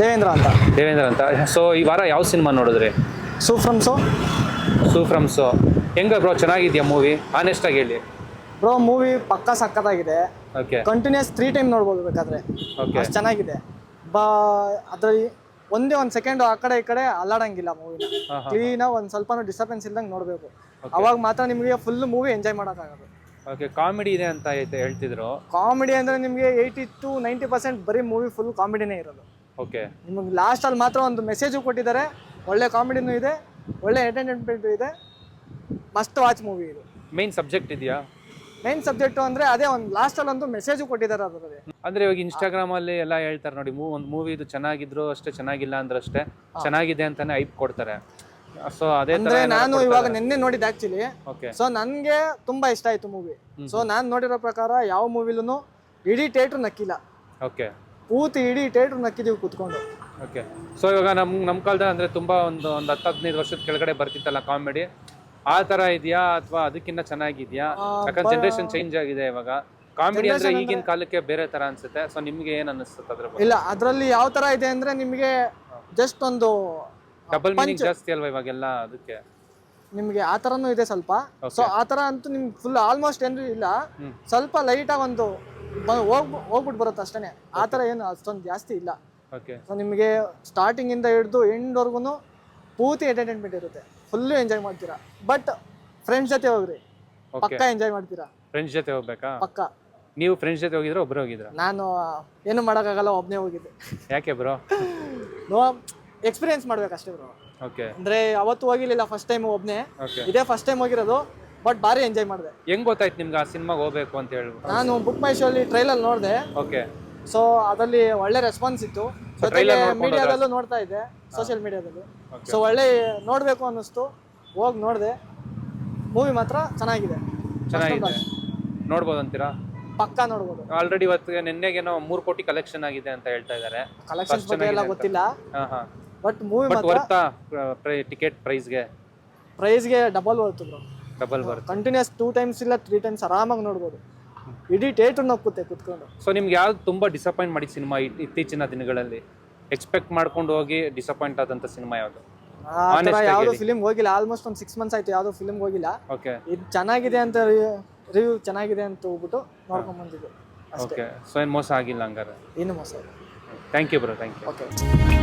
ದೇವೇಂದ್ರ ಅಂತ. ದೇವೇಂದ್ರ ಅಂತ. ಸೊ ಈ ವಾರ ಯಾವ ಸಿನಿಮಾ ನೋಡಿದ್ರಿ? ಸೂಫ್ರಮ್ಸು ಸೂ ಫ್ರಮ್ ಸೋ ಹೆಂಗ ಬ್ರೋ ಚೆನ್ನಾಗಿದ್ಯಾ ಮೂವಿ ಆನೆಸ್ಟ್ ಆಗಿ ಹೇಳಿ. ಬ್ರೋ ಮೂವಿ ಪಕ್ಕ ಸಕ್ಕತ್ತಾಗಿದೆ. ಓಕೆ ಕಂಟಿನ್ಯೂಸ್ ತ್ರೀ ಟೈಮ್ ನೋಡ್ಬೋದು ಬೇಕಾದ್ರೆ. ಓಕೆ ಅಷ್ಟು ಚೆನ್ನಾಗಿದೆ. ಬಾ ಅದ್ರಲ್ಲಿ ಒಂದೇ ಒಂದು ಸೆಕೆಂಡ್ ಆ ಕಡೆ ಈ ಕಡೆ ಅಲ್ಲಾಡಂಗಿಲ್ಲ ಮೂವಿನ ಕ್ಲೀನ್ ಹಾಂ ಕ್ಲೀನಾಗಿ ಒಂದು ಸ್ವಲ್ಪನೂ ಡಿಸ್ಟರ್ಬೆನ್ಸ್ ಇಲ್ದಂಗೆ ನೋಡಬೇಕು. ಅವಾಗ ಮಾತ್ರ ನಿಮಗೆ ಫುಲ್ ಮೂವಿ ಎಂಜಾಯ್ ಮಾಡೋಕ್ಕಾಗೋದು. ಓಕೆ ಕಾಮಿಡಿ ಇದೆ ಅಂತ ಹೇಳ್ತಿದ್ರು. ಕಾಮಿಡಿ ಅಂದರೆ ನಿಮಗೆ ಏಯ್ಟಿ ಟು ನೈಂಟಿ ಪರ್ಸೆಂಟ್ ಬರೀ ಮೂವಿ ಫುಲ್ ಕಾಮಿಡಿನೇ ಇರೋದು. ಓಕೆ ನಿಮಗೆ ಲಾಸ್ಟಲ್ಲಿ ಮಾತ್ರ ಒಂದು ಮೆಸೇಜು ಕೊಟ್ಟಿದ್ದಾರೆ. ಒಳ್ಳೆ ಕಾಮಿಡಿನೂ ಇದೆ ಒಳ್ಳೆ ಎಂಟರ್ಟೈನ್ಮೆಂಟು ಇದೆ. ಮಸ್ತ್ ವಾಚ್ ಮೂವಿ ಇದು. ಮೇನ್ ಸಬ್ಜೆಕ್ಟ್ ಇದೆಯಾ? ಮೈನ್ ಸಬ್ಜೆಕ್ಟು ಅಂದರೆ ಅದೇ ಒಂದು ಲಾಸ್ಟಲ್ಲಿ ಒಂದು ಮೆಸೇಜು ಕೊಟ್ಟಿದ್ದಾರೆ ಅದರಲ್ಲಿ. ಅಂದ್ರೆ ಇವಾಗ ಇನ್ಸ್ಟಾಗ್ರಾಮ್ ಅಲ್ಲಿ ಎಲ್ಲ ಹೇಳ್ತಾರೆ ನೋಡಿ ಮೂ ಒಂದು ಮೂವಿ ಇದು ಚೆನ್ನಾಗಿದ್ರು ಅಷ್ಟೇ ಚೆನ್ನಾಗಿಲ್ಲ ಅಂದ್ರೆ ಅಷ್ಟೇ ಚೆನ್ನಾಗಿದೆ ಅಂತಾನೆ ಐಪ್ ಕೊಡ್ತಾರೆ. ಸೊ ಅದೇ ತರ ಅಂದರೆ ನಾನು ಇವಾಗ ನಿನ್ನೆ ನೋಡಿದ್ದೆ ಆಕ್ಚುಲಿ ಓಕೆ ಸೊ ನನಗೆ ತುಂಬಾ ಇಷ್ಟ ಆಯ್ತು ಮೂವಿ ಸೊ ನಾನು ನೋಡಿರೋ ಪ್ರಕಾರ ಯಾವ ಮೂವಿಲೂ ಇಡೀ ಥಿಯೇಟ್ರ್ ನಕ್ಕಿಲ್ಲ. ಓಕೆ ಪೂರ್ತಿ ಇಡೀ ಥಿಯೇಟ್ರ್ ನಕ್ಕಿದೀವಿ ಕೂತ್ಕೊಂಡು. ಓಕೆ ಸೊ ಇವಾಗ ನಮ್ ನಮ್ಮ ಕಾಲದಲ್ಲಿ ಅಂದ್ರೆ ತುಂಬಾ ಒಂದು ಒಂದು ಹತ್ತು ಹದಿನೈದು ವರ್ಷದ ಕೆಳಗಡೆ ಬರ್ತಿತ್ತಲ್ಲ ಕಾಮಿಡಿ ಆ ತರ ಇದೆಯಾ ಅಥವಾ ಅದಕ್ಕಿಂತ ಚೆನ್ನಾಗಿದ್ಯಾ? ಯಾಕಂದ್ರೆ ಜನರೇಷನ್ ಚೇಂಜ್ ಆಗಿದೆ ಇವಾಗ. ಕಾಮಿಡಿ ಅಂದ್ರೆ ಈಗಿನ ಕಾಲಕ್ಕೆ ಬೇರೆ ತರ ಅನ್ಸುತ್ತೆ. ಸೊ ನಿಮ್ಗೆ ಏನ್ ಅನ್ಸುತ್ತೆ ಅದ್ರ ಬಗ್ಗೆ? ಇಲ್ಲ ಅದರಲ್ಲಿ ಯಾವ ತರ ಇದೆ ಅಂದ್ರೆ ನಿಮಗೆ ಜಸ್ಟ್ ಒಂದು ಡಬಲ್ ಮೀನಿಂಗ್ ಜಾಸ್ತಿ ಅಲ್ವಾ ಇವಾಗೆಲ್ಲ ಅದಕ್ಕೆ? ನಿಮಗೆ ಆ ಥರನೂ ಇದೆ ಸ್ವಲ್ಪ. ಸೊ ಆ ಅಂತೂ ನಿಮ್ಗೆ ಫುಲ್ ಆಲ್ಮೋಸ್ಟ್ ಏನು ಇಲ್ಲ. ಸ್ವಲ್ಪ ಲೈಟ್ ಲೈಟಾಗಿ ಒಂದು ಹೋಗ್ ಹೋಗ್ಬಿಟ್ಟು ಬರುತ್ತೆ ಅಷ್ಟೇ ಆ ಥರ ಏನು ಅಷ್ಟೊಂದು ಜಾಸ್ತಿ ಇಲ್ಲ. ಓಕೆ ಸೊ ನಿಮಗೆ ಸ್ಟಾರ್ಟಿಂಗಿಂದ ಎಂಡ್ ಎಂಡ್ವರೆಗೂ ಪೂರ್ತಿ ಎಂಟರ್ಟೈನ್ಮೆಂಟ್ ಇರುತ್ತೆ. ಫುಲ್ಲು ಎಂಜಾಯ್ ಮಾಡ್ತೀರಾ. ಬಟ್ ಫ್ರೆಂಡ್ಸ್ ಜೊತೆ ಹೋಗ್ರಿ. ಪಕ್ಕ ಎಂಜಾಯ್ ಮಾಡ್ತೀರಾ? ಫ್ರೆಂಡ್ಸ್ ಜೊತೆ ಹೋಗ್ಬೇಕಾ? ಪಕ್ಕ. ನೀವು ಫ್ರೆಂಡ್ಸ್ ಜೊತೆ ಹೋಗಿದ್ರೆ ಒಬ್ರು ಹೋಗಿದ್ರ? ನಾನು ಏನು ಮಾಡೋಕ್ಕಾಗಲ್ಲ ಒಬ್ಬನೇ ಹೋಗಿದ್ದೆ. ಯಾಕೆ ಬ್ರೋ ನೋ ಎಕ್ಸ್ಪೀರಿಯನ್ಸ್ ಮಾಡ್ಬೇಕಷ್ಟೇ ಬ್ರೋ ಓಕೆ ಅಂದರೆ ಅವತ್ತು ಹೋಗಿರ್ಲಿಲ್ಲ ಫಸ್ಟ್ ಟೈಮ್ ಒಬ್ನೇ. ಇದೇ ಫಸ್ಟ್ ಟೈಮ್ ಹೋಗಿರೋದು. ಬಟ್ ಭಾರಿ ಎಂಜಾಯ್ ಮಾಡಿದೆ. ಹೆಂಗ್ ಗೊತ್ತಾಯ್ತು ನಿಮ್ಗೆ ಆ ಸಿನಿಮಾಗೆ ಹೋಗ್ಬೇಕು ಅಂತ ಹೇಳ್ಬಿಟ್ಟು? ನಾನು ಬುಕ್ ಮೈ ಶೋಲ್ಲಿ ಟ್ರೈಲರ್ ನೋಡಿದೆ. ಓಕೆ ಸೊ ಅದರಲ್ಲಿ ಒಳ್ಳೆ ರೆಸ್ಪಾನ್ಸ್ ಇತ್ತು. ಜೊತೆಗೆ trailer ಮೀಡಿಯಾದಲ್ಲೂ ನೋಡ್ತಾ ಇದ್ದೆ ಸೋಷಿಯಲ್ ಮೀಡಿಯಾದಲ್ಲಿ Okay. ಸೊ ಒಳ್ಳೆ ನೋಡಬೇಕು ಅನ್ನಿಸ್ತು. ಹೋಗಿ ನೋಡಿದೆ. ಮೂವಿ ಮಾತ್ರ ಚೆನ್ನಾಗಿದೆ. ಚೆನ್ನಾಗಿದೆ. ನೋಡ್ಬೋದು ಅಂತೀರಾ? ಪಕ್ಕ ನೋಡ್ಬೋದು. ಆಲ್ರೆಡಿ ಇವತ್ತು ನಿನ್ನೆಗೇನೋ ಮೂರು ಕೋಟಿ ಕಲೆಕ್ಷನ್ ಆಗಿದೆ ಅಂತ ಹೇಳ್ತಾ ಇದ್ದಾರೆ ಕಲೆಕ್ಷನ್ ಬಗ್ಗೆ ಎಲ್ಲ ಗೊತ್ತಿಲ್ಲ. ಹಾ ಹಾ. ಬಟ್ ಮೂವಿ ಬಟ್ ಮಾತ್ರ ವರ್ತಾ ಟಿಕೆಟ್ ಪ್ರೈಸ್ಗೆ ಪ್ರೈಸ್ಗೆ ಡಬಲ್ ಬರ್ತು ಬ್ರೋ ಡಬಲ್ ಬರುತ್ತೆ. ಕಂಟಿನ್ಯೂಸ್ ಟೂ ಟೈಮ್ಸ್ ಇಲ್ಲ ತ್ರೀ ಟೈಮ್ಸ್ ಆರಾಮಾಗಿ ನೋಡ್ಬೋದು. ಇಡೀ ಥಿಯೇಟರ್ ನೋಕ್ಕುತ್ತೆ ಕುತ್ಕೊಂಡು. ಸೊ ನಿಮ್ಗೆ ಯಾವ್ದು ತುಂಬಾ ಡಿಸಪಾಯಿಂಟ್ ಮಾಡಿ ಸಿನಿಮಾ ಇತ್ತೀಚಿನ ದಿನಗಳಲ್ಲಿ? ಎಕ್ಸ್ಪೆಕ್ಟ್ ಮಾಡ್ಕೊಂಡು ಹೋಗಿ ಡಿಸಪಾಯಿಂಟ್ ಆದಂತ ಸಿನಿಮಾ ಯಾವುದು? ಆ ಥರ ಯಾವುದೋ. ಫಿಲಿಮ್ ಹೋಗಿಲ್ಲ. ಆಲ್ಮೋಸ್ಟ್ ಒಂದು ಸಿಕ್ಸ್ ಮಂತ್ಸ್ ಆಯ್ತು ಯಾವ್ದು ಫಿಲಿಮ್ ಹೋಗಿಲ್ಲ. ಓಕೆ ಇದು ಚೆನ್ನಾಗಿದೆ ಅಂತ ರಿವ್ಯೂ ಚೆನ್ನಾಗಿದೆ ಅಂತ ಹೋಗ್ಬಿಟ್ಟು ನೋಡ್ಕೊಂಡ್ ಬಂದಿದ್ದು. ಓಕೆ ಸೊ ಏನು ಮೋಸ ಆಗಿಲ್ಲ ಹಂಗಾರೆ? ಏನು ಮೋಸ ಇಲ್ಲ. Thank you bro thank you okay